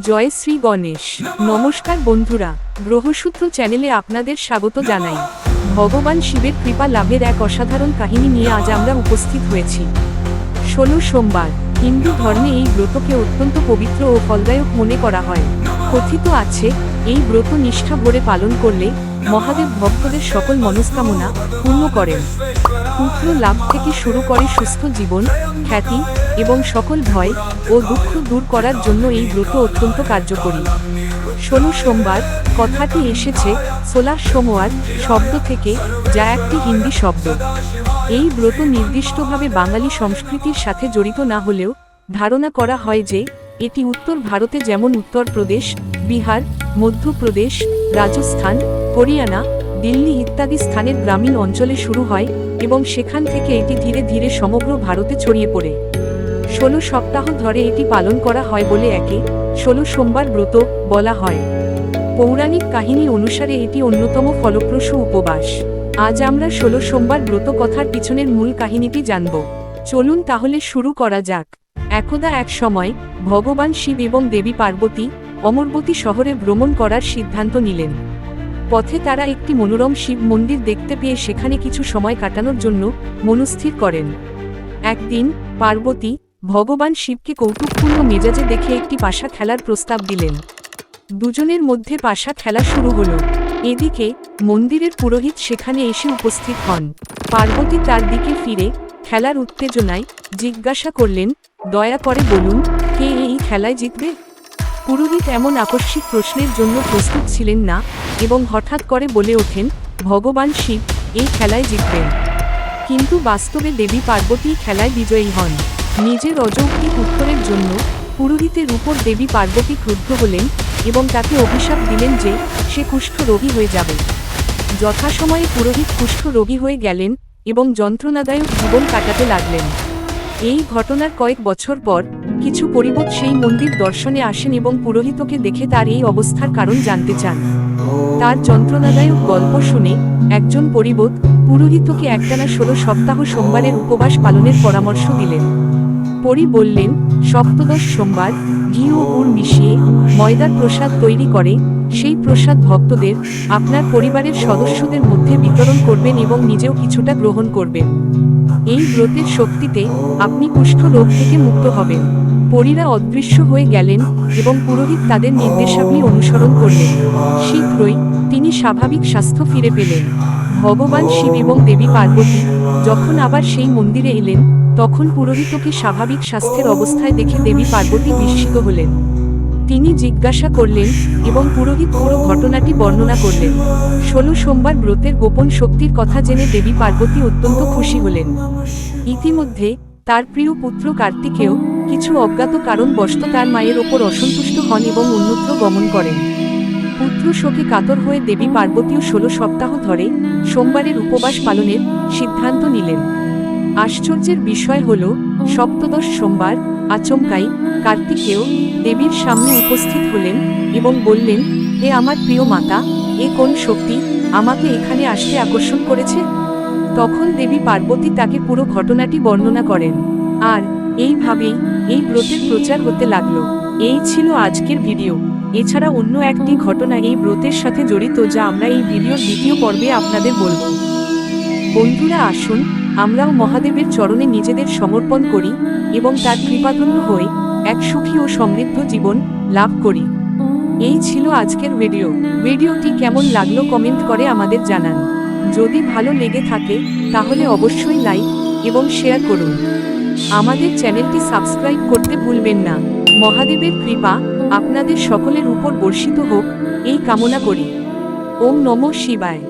জয় শ্রী গণেশ। নমস্কার বন্ধুরা, গ্রহসূত্র চ্যানেলে আপনাদের স্বাগত জানাই। ভগবান শিবের কৃপা লাভের এক অসাধারণ কাহিনী নিয়ে আজ আমরা উপস্থিত হয়েছি। ষোলো সোমবার, হিন্দু ধর্মে এই ব্রতকে অত্যন্ত পবিত্র ও ফলদায়ক মনে করা হয়। কথিত আছে, এই ব্রত নিষ্ঠা ভরে পালন করলে মহাদেব ভক্তদের সকল মনস্কামনা পূর্ণ করেন। পুত্র লাভ থেকে শুরু করে সুস্থ জীবন, খ্যাতি এবং সকল ভয় ও দুঃখ দূর করার জন্য এই ব্রত অত্যন্ত কার্যকরী। ষোলো সোমবার, কথাটি এসেছে সোলার সোমবার শব্দ থেকে, যা একটি হিন্দি শব্দ। এই ব্রত নির্দিষ্টভাবে বাঙালি সংস্কৃতির সাথে জড়িত না হলেও ধারণা করা হয় যে, এটি উত্তর ভারতে যেমন উত্তরপ্রদেশ বিহার, মধ্যপ্রদেশ, রাজস্থান, হরিয়ানা, দিল্লি ইত্যাদি স্থানের গ্রামীণ অঞ্চলে শুরু হয় এবং সেখান থেকে এটি ধীরে ধীরে সমগ্র ভারতে ছড়িয়ে পড়ে। ষোলো সপ্তাহ ধরে এটি পালন করা হয় বলে একে ষোলো সোমবার ব্রত বলা হয়। পৌরাণিক কাহিনী অনুসারে এটি অন্যতম ফলপ্রসূ উপবাস। আজ আমরা ষোলো সোমবার ব্রত কথার পিছনের মূল কাহিনীটি জানব। চলুন তাহলে শুরু করা যাক। একদা এক সময় ভগবান শিব এবং দেবী পার্বতী অমরবতী শহরে ভ্রমণ করার সিদ্ধান্ত নিলেন। পথে তারা একটি মনোরম শিব মন্দির দেখতে পেয়ে সেখানে কিছু সময় কাটানোর জন্য মনস্থির করেন। একদিন, পার্বতী ভগবান শিবকে কৌতুকপূর্ণ মেজাজে দেখে একটি পাশা খেলার প্রস্তাব দিলেন। দুজনের মধ্যে পাশা খেলা শুরু হলো। এদিকে, মন্দিরের পুরোহিত সেখানে এসে উপস্থিত হন। পার্বতী তার দিকে ফিরে খেলার উত্তেজনায় জিজ্ঞাসা করলেন, দয়া করে বলুন, কে এই খেলায় জিতবে? পুরোহিত এমন আকস্মিক প্রশ্নের জন্য প্রস্তুত ছিলেন না এবং হঠাৎ করে বলে ওঠেন, ভগবান শিব, এই খেলায় জিতবেন। কিন্তু বাস্তবে দেবী পার্বতী খেলায় বিজয়ী হন। নিজের অযৌক্তিক উত্তরের জন্য পুরোহিতের উপর দেবী পার্বতী ক্রুদ্ধ হলেন এবং তাকে অভিশাপ দিলেন যে সে কুষ্ঠ রোগী হয়ে যাবে। যথাসময়ে পুরোহিত কুষ্ঠ রোগী হয়ে গেলেন এবং যন্ত্রণাদায়ক জীবন কাটাতে লাগলেন। এই ঘটনার কয়েক বছর পর কিছু পরিবত সেই মন্দির দর্শনে আসেন এবং পুরোহিতকে দেখে তার এই অবস্থার কারণ জানতে চান। তার যন্ত্রণাদায়ক গল্প শুনে একজন পরিবত পুরোহিতকে একটানা ষোলো সপ্তাহ সোমবারের উপবাস পালনের পরামর্শ দিলেন। পরি বললেন, সপ্তদশ সোমবার ঘি ও গুড় মিশিয়ে ময়দার প্রসাদ তৈরি করে, সেই প্রসাদ ভক্তদের, আপনার পরিবারের সদস্যদের মধ্যে বিতরণ করবেন এবং নিজেও কিছুটা গ্রহণ করবেন। এই ব্রতের শক্তিতে আপনি কুষ্ঠ রোগ থেকে মুক্ত হবেন। পরীরা অদৃশ্য হয়ে গেলেন এবং পুরোহিত তাদের নির্দেশাবলী অনুসরণ করলেন। শীঘ্রই তিনি স্বাভাবিক স্বাস্থ্য ফিরে পেলেন। ভগবান শিব এবং দেবী পার্বতী যখন আবার সেই মন্দিরে এলেন, তখন পুরোহিতকে স্বাভাবিক স্বাস্থ্যের অবস্থায় দেখে দেবী পার্বতী বিস্মিত হলেন। তিনি জিজ্ঞাসা করলেন এবং পুরোহিত পুরো ঘটনাটি বর্ণনা করলেন। ষোলো সোমবার ব্রতের গোপন শক্তির কথা জেনে দেবী পার্বতী অত্যন্ত খুশি হলেন। ইতিমধ্যে তার প্রিয় পুত্র কার্তিকেও কিছু অজ্ঞাত কারণ বশত তার মায়ের ওপর অসন্তুষ্ট হন এবং অন্যত্র গমন করেন। পুত্র শোকে কাতর হয়ে দেবী পার্বতীও ষোলো সপ্তাহ ধরে সোমবারের উপবাস পালনের সিদ্ধান্ত নিলেন। আশ্চর্যের বিষয় হল, সপ্তদশ সোমবার আচমকাই কার্তিকেয় দেবীর সামনে উপস্থিত হলেন এবং বললেন, হে আমার প্রিয় মাতা, এ কোন শক্তি আমাকে এখানে আসতে আকর্ষণ করেছে? তখন দেবী পার্বতী তাকে পুরো ঘটনাটি বর্ণনা করেন। আর এইভাবেই এই ব্রতের প্রচার হতে লাগল। এই ছিল আজকের ভিডিও। এছাড়া অন্য একটি ঘটনা এই ব্রতের সাথে জড়িত যা আমরা এই ভিডিওর দ্বিতীয় পর্বে আপনাদের বলব। বন্ধুরা আসুন, আমরাও মহাদেবের চরণে নিজেদের সমর্পণ করি এবং তার কৃপাধন্য হয়ে এক সুখী ও সমৃদ্ধ জীবন লাভ করি। এই ছিল আজকের ভিডিও। ভিডিওটি কেমন লাগল কমেন্ট করে আমাদের জানান। যদি ভালো লেগে থাকে, তাহলে অবশ্যই লাইক এবং শেয়ার করুন। আমাদের চ্যানেলটি সাবস্ক্রাইব করতে ভুলবেন না। মহাদেবের কৃপা আপনাদের সকলের উপর বর্ষিত হোক, এই কামনা করি। ওম নমঃ শিবায়।